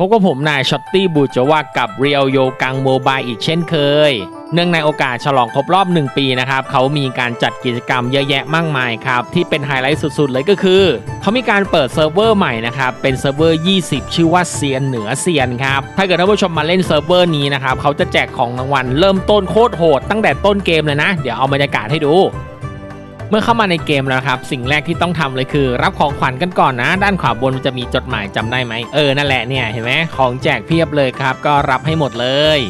พบกับผมนายช็อตตี้บูจวากับเรียวโยกังโมบายอีกเช่นเคย เนื่องในโอกาสฉลองครบรอบ 1 ปีนะครับ เขามีการจัดกิจกรรมเยอะแยะมากมายครับ ที่เป็นไฮไลท์สุดๆ เลยก็คือ เขามีการเปิดเซิร์ฟเวอร์ใหม่นะครับ เป็นเซิร์ฟเวอร์ 20 ชื่อว่าเซียนเหนือเซียนครับ ถ้าเกิดท่านผู้ชมมาเล่นเซิร์ฟเวอร์นี้นะครับ เขาจะแจกของรางวัลเริ่มต้นโคตรโหดตั้งแต่ต้นเกมเลยนะ เดี๋ยวเอาบรรยากาศให้ดู เมื่อเข้ามาในเกมแล้วครับสิ่งแรกที่ต้องทำเลยคือ รับของขวัญกันก่อนนะ ด้านขวาบนมันจะมีจดหมายจำได้ไหมเออนั่นแหละเนี่ยเห็นไหมของแจกเพียบเลยครับ ก็รับให้หมดเลย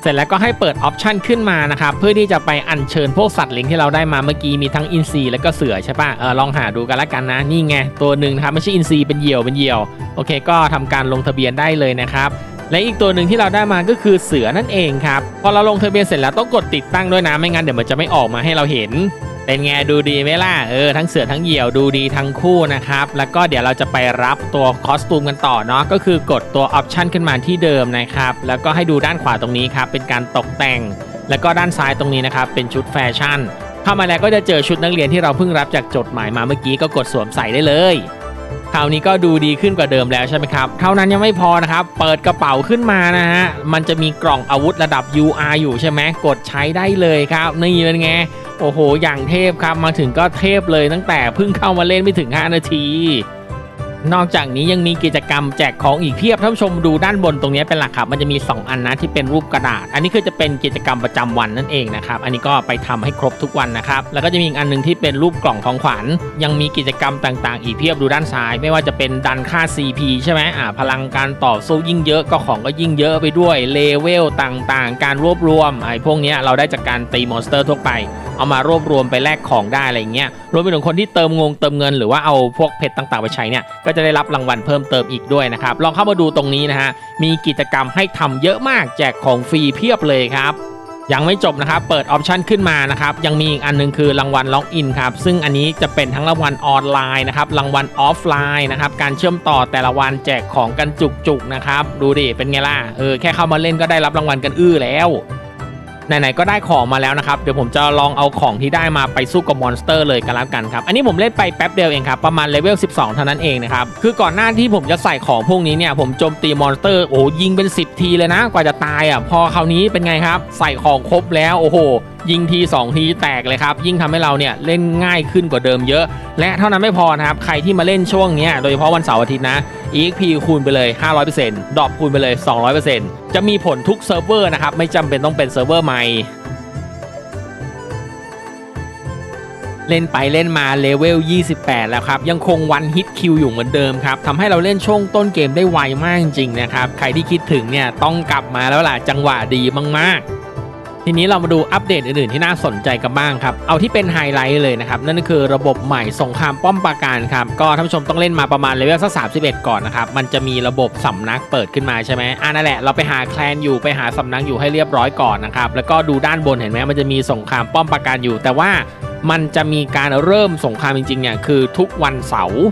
เสร็จแล้วก็ให้เปิดออปชันขึ้นมานะครับเพื่อที่จะไปอัญเชิญพวกสัตว์เลี้ยงที่เราได้มาเมื่อกี้มีทั้งอินทรีแล้วก็เสือใช่ปะเออลองหาดูกันละกันนะนี่ไงตัวหนึ่งนะครับไม่ใช่อินทรีเป็นเหยี่ยวเป็นเหยี่ยวโอเค ก็ทำการลงทะเบียนได้เลยนะครับและอีกตัวหนึ่งที่เราได้มาก็คือเสือนั่นเองครับพอเราลงทะเบียนเสร็จแล้วต้องกดติดตั้งด้วยนะไม่งั้นเดี๋ยวมันจะไม่ออกมาให้เราเห็น เป็นไงดูดีไหมล่ะเออทั้งเสือทั้งเหยี่ยวดูดีทั้งคู่นะครับแล้วก็เดี๋ยวเราจะไปรับตัวคอสตูมกันต่อเนาะก็คือกดตัวออปชันขึ้นมาที่เดิมนะครับแล้วก็ให้ดูด้านขวาตรงนี้ครับเป็นการตกแต่ง แล้วก็ด้านซ้ายตรงนี้นะครับเป็นชุดแฟชั่นเข้ามาแล้วก็จะเจอชุดนักเรียนที่เราเพิ่งรับจากจดหมายมาเมื่อกี้ก็กดสวมใส่ได้เลยคราวนี้ก็ดูดีขึ้นกว่าเดิมแล้วใช่ไหมครับเท่านั้นยังไม่พอนะครับ เปิดกระเป๋าขึ้นมานะฮะ มันจะมีกล่องอาวุธระดับ UR อยู่ใช่ไหมกดใช้ได้เลยครับ นี่เป็นไง โอ้โห อย่างเทพครับมาถึงก็เทพเลยตั้งแต่เพิ่งเข้ามาเล่นไม่ถึง 5 นาที นอกจากนี้ยังมีกิจกรรมแจกของอีกเพียบท่านผู้ชมดูด้านบนตรงนี้เป็นหลักครับมันจะมี 2 อันนะที่เป็นรูปกระดาษ อันนี้คือจะเป็นกิจกรรมประจำวันนั่นเองนะครับอันนี้ก็ไปทำให้ครบทุกวันนะครับแล้วก็จะมีอีกอันหนึงที่เป็นรูปกล่องของขวัญ ยังมีกิจกรรมต่างๆ อีกเพียบดูด้านซ้าย ไม่ว่าจะเป็นดันค่า CP ใช่ไหมอ่าพลังการต่อสู้ยิ่งเยอะก็ของก็ยิ่งเยอะไปด้วยเลเวลต่างๆ การรวบรวมไอ้พวกนี้เราได้จากการตีมอนสเตอร์ทั่วไป เอามารวบรวมไปแลกของได้อะไรเงี้ยรวมไปถึงคนที่เติมงงเติมเงินหรือว่าเอาพวกเพชรต่างๆ ไปใช้เนี่ยก็จะได้รับรางวัลเพิ่มเติมอีกด้วยนะครับลองเข้ามาดูตรงนี้นะฮะมีกิจกรรมให้ทำเยอะมากแจกของฟรีเพียบเลยครับยังไม่จบนะครับ เปิดออปชันขึ้นมานะครับ ยังมีอีกอันหนึงคือรางวัลล็อกอินครับ ซึ่งอันนี้จะเป็นทั้งรางวัลออนไลน์นะครับ รางวัลออฟไลน์นะครับ การเชื่อมต่อแต่ละวันแจกของกันจุกๆนะครับ ดูดิ เป็นไงล่ะ เออ แค่เข้ามาเล่นก็ได้รับรางวัลกันอื้อแล้ว ไหนๆก็ได้ของมาแล้วนะครับ เดี๋ยวผมจะลองเอาของที่ได้มาไปสู้กับมอนสเตอร์เลยกันแล้วกันครับ อันนี้ผมเล่นไปแป๊บเดียวเองครับ ประมาณเลเวล 12 เท่านั้นเองนะครับ คือก่อนหน้าที่ผมจะใส่ของพวกนี้เนี่ย ผมโจมตีมอนสเตอร์ โอ้ยิงเป็น 10 ทีเลยนะ กว่าจะตายอะ พอคราวนี้เป็นไงครับ ใส่ของครบแล้ว โอ้โหยิงที 2 ทีแตกเลยครับ ยิ่งทำให้เราเนี่ยเล่นง่ายขึ้นกว่าเดิมเยอะ และเท่านั้นไม่พอนะครับ ใครที่มาเล่นช่วงเนี้ยโดยเฉพาะวันเสาร์อาทิตย์นะ EXP คูณไปเลย 500%ดรอปคูณไปเลย 200%จะมีผลทุกเซิร์ฟเวอร์นะครับ ไม่จำเป็นต้องเป็นเซิร์ฟเวอร์ใหม่เล่นไปเล่นมาเลเวล 28 แล้วครับ ยังคงวันฮิตคิวอยู่เหมือนเดิมครับทำให้เราเล่นช่วงต้นเกมได้ไวมากจริงๆนะครับ ใครที่คิดถึงเนี่ย ต้องกลับมาแล้วล่ะจังหวะดีมากๆ ทีนี้เรามาดูอัปเดตอื่นๆ ที่น่าสนใจกันบ้างครับ เอาที่เป็นไฮไลท์เลยนะครับ นั่นคือระบบใหม่สงครามป้อมปราการครับ ก็ท่านผู้ชมต้องเล่นมาประมาณเลเวลสัก31ก่อนนะครับ มันจะมีระบบสำนักเปิดขึ้นมาใช่ไหมอ่านั่นแหละเราไปหาแคลนอยู่ไปหาสำนักอยู่ให้เรียบร้อยก่อนนะครับ แล้วก็ดูด้านบนเห็นไหมมันจะมีสงครามป้อมปราการอยู่ แต่ว่ามันจะมีการเริ่มสงครามจริงๆเนี่ยคือทุกวันเสาร์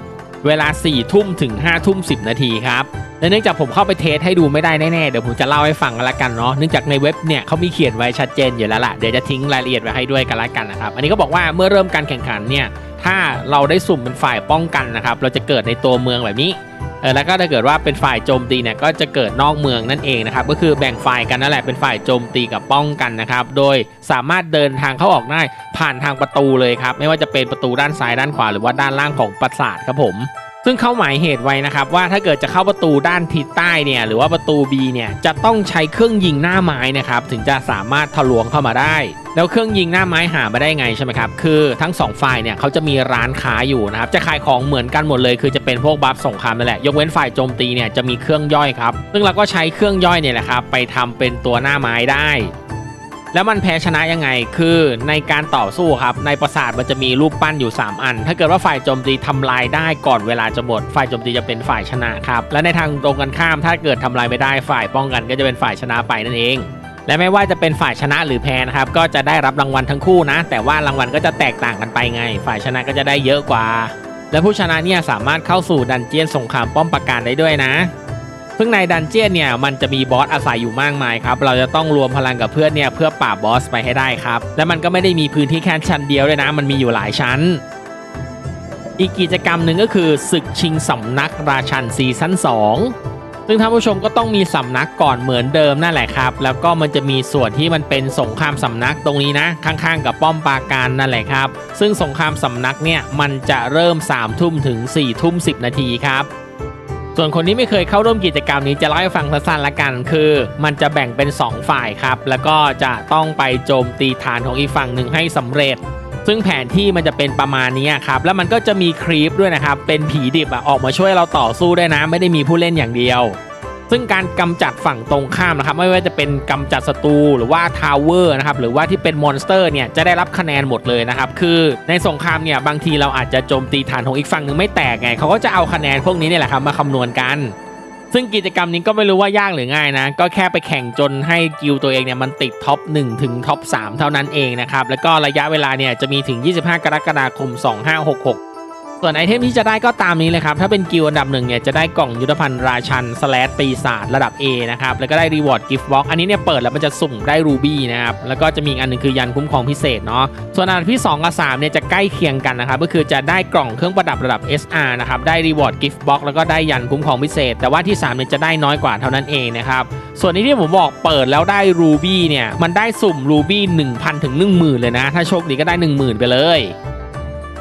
เวลา4ทุ่มถึง5ทุ่ม10นาทีครับ และเนื่องจากผมเข้าไปเทสให้ดูไม่ได้แน่ๆ เดี๋ยวผมจะเล่าให้ฟังกันละกันเนาะ เนื่องจากในเว็บเนี่ยเขามีเขียนไว้ชัดเจนอยู่แล้วล่ะ เดี๋ยวจะทิ้งรายละเอียดไว้ให้ด้วยกันละกันนะครับ อันนี้ก็บอกว่าเมื่อเริ่มการแข่งขันเนี่ย ถ้าเราได้สุ่มเป็นฝ่ายป้องกันนะครับ เราจะเกิดในตัวเมืองแบบนี้เออแล้วก็ถ้าเกิดว่าเป็นฝ่ายโจมตีเนี่ยก็จะเกิดนอกเมืองนั่นเองนะครับก็คือแบ่งฝ่ายกันนั่นแหละเป็นฝ่ายโจมตีกับป้องกันนะครับโดยสามารถเดินทางเข้าออกได้ผ่านทางประตูเลยครับไม่ว่าจะเป็นประตูด้านซ้ายด้านขวาหรือว่าด้านล่างของปราสาทครับผม ซึ่งเข้าหมายเหตุไว้นะครับว่าถ้าเกิดจะเข้าประตูด้านทิศใต้เนี่ยหรือว่าประตู B เนี่ยจะต้องใช้เครื่องยิงหน้าไม้นะครับถึงจะสามารถทะลวงเข้ามาได้ แล้วเครื่องยิงหน้าไม้หามาได้ไงใช่ไหมครับคือทั้งสองฝ่ายเนี่ยเขาจะมีร้านค้าอยู่นะครับจะขายของเหมือนกันหมดเลยคือจะเป็นพวกบัฟสงครามนั่นแหละยกเว้นฝ่ายโจมตีเนี่ยจะมีเครื่องย่อยครับซึ่งเราก็ใช้เครื่องย่อยเนี่ยแหละครับไปทำเป็นตัวหน้าไม้ได้ แล้วมันแพ้ชนะยังไง คือในการต่อสู้ครับในปราสาทมันจะมีรูปปั้นอยู่ 3 อัน ถ้าเกิดว่าฝ่ายโจมตีทำลายได้ก่อนเวลาจะหมด ฝ่ายโจมตีจะเป็นฝ่ายชนะครับ และในทางตรงกันข้าม ถ้าเกิดทำลายไม่ได้ฝ่ายป้องกันก็จะเป็นฝ่ายชนะไปนั่นเองและไม่ว่าจะเป็นฝ่ายชนะหรือแพ้นะครับ ก็จะได้รับรางวัลทั้งคู่นะ แต่ว่ารางวัลก็จะแตกต่างกันไปไง ฝ่ายชนะก็จะได้เยอะกว่า และผู้ชนะเนี่ยสามารถเข้าสู่ดันเจียนสงครามป้อมปราการได้ด้วยนะ ซึ่งในดันเจียนเนี่ยมันจะมีบอสอาศัยอยู่มากมายครับเราจะต้องรวมพลังกับเพื่อนเนี่ยเพื่อปราบบอสไปให้ได้ครับและมันก็ไม่ได้มีพื้นที่แค่ชั้นเดียวด้วยนะ มันมีอยู่หลายชั้น อีกกิจกรรมหนึ่งก็คือศึกชิงสำนักราชันซีซั่น2ซึ่งท่านผู้ชมก็ต้องมีสำนักก่อนเหมือนเดิมนั่นแหละครับ แล้วก็มันจะมีส่วนที่มันเป็นสงครามสำนักตรงนี้นะ ข้างๆ กับป้อมปราการนั่นแหละครับ ซึ่งสงครามสำนักเนี่ยมันจะเริ่ม3ามทุ่มถึง4ี่ทุ่มสินาทีครับ ส่วนคนที่ไม่เคยเข้าร่วมกิจกรรมนี้จะเล่าให้ฟังสั้นๆละกัน คือ มันจะแบ่งเป็น 2 ฝ่ายครับ แล้วก็จะต้องไปโจมตีฐานของอีกฝั่งหนึ่งให้สำเร็จ ซึ่งแผนที่มันจะเป็นประมาณนี้ครับ แล้วมันก็จะมีครีปด้วยนะครับ เป็นผีดิบอะออกมาช่วยเราต่อสู้ด้วยนะ ไม่ได้มีผู้เล่นอย่างเดียว ซึ่งการกำจัดฝั่งตรงข้ามนะครับ ไม่ว่าจะเป็นกำจัดศัตรูหรือว่าทาวเวอร์นะครับหรือว่าที่เป็นมอนสเตอร์เนี่ยจะได้รับคะแนนหมดเลยนะครับ คือในสงครามเนี่ยบางทีเราอาจจะโจมตีฐานของอีกฝั่งหนึ่งไม่แตกไงเขาก็จะเอาคะแนนพวกนี้เนี่ยแหละครับมาคำนวณกันซึ่งกิจกรรมนี้ก็ไม่รู้ว่ายากหรือง่ายนะ ก็แค่ไปแข่งจนให้กิลตัวเองเนี่ยมันติดท็อป 1 ถึงท็อป 3 เท่านั้นเองนะครับ แล้วก็ระยะเวลาเนี่ยจะมีถึง 25 กรกฎาคม 2566 ส่วนไอเทมที่จะได้ก็ตามนี้เลยครับ ถ้าเป็นกิลอันดับหนึ่งเนี่ยจะได้กล่องยุทธภัณฑ์ราชันสแลดปีศาจระดับ A นะครับ แล้วก็ได้รีวอร์ดกิฟต์บ็อกอันนี้เนี่ยเปิดแล้วมันจะสุ่มได้รูบี้นะครับ แล้วก็จะมีอีกอันหนึงคือยันคุ้มครองพิเศษเนาะ ส่วนอันดับที่ 2 กับ 3 เนี่ยจะใกล้เคียงกันนะครับ ก็คือจะได้กล่องเครื่องประดับระดับ SR นะครับ ได้รีวอร์ดกิฟต์บ็อกแล้วก็ได้ยันคุ้มครองพิเศษ แต่ว่าที่3เนี่ยจะได้น้อยกว่าเท่านั้นเองนะครับส่วนนี้ที่ผมบอกเปิดแล้วได้รูบี้เนี่ยมันได้สุ่มรูบี้1,000ถึง10,000เลยนะถ้าโชคดีก็ได้ 10,000 ไปเลย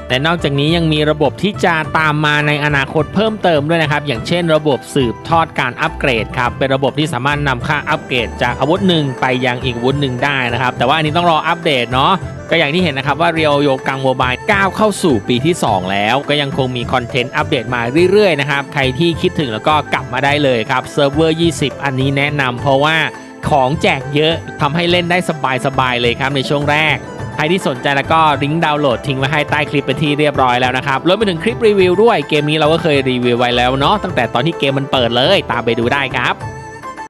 แต่นอกจากนี้ยังมีระบบที่จะตามมาในอนาคตเพิ่มเติมด้วยนะครับ อย่างเช่น ระบบสืบทอดการอัปเกรดครับ เป็นระบบที่สามารถนำค่าอัปเกรดจากอาวุธหนึ่งไปยังอีกอาวุธหนึ่งได้นะครับ แต่ว่าอันนี้ต้องรออัปเดตเนาะก็อย่างที่เห็นนะครับว่าเรียวโยกังโมบายก้าวเข้าสู่ปีที่ 2 แล้ว ก็ยังคงมีคอนเทนต์อัปเดตมาเรื่อยๆนะครับ ใครที่คิดถึงแล้วก็กลับมาได้เลยครับเซิร์ฟเวอร์20 อันนี้แนะนำเพราะว่าของแจกเยอะทำให้เล่นได้สบายๆเลยครับในช่วงแรก ใครที่สนใจแล้วก็ลิงก์ดาวน์โหลดทิ้งไว้ให้ใต้คลิปเป็นที่เรียบร้อยแล้วนะครับรวมไปถึงคลิปรีวิวด้วยเกมนี้เราก็เคยรีวิวไว้แล้วเนาะตั้งแต่ตอนที่เกมมันเปิดเลย ตามไปดูได้ครับ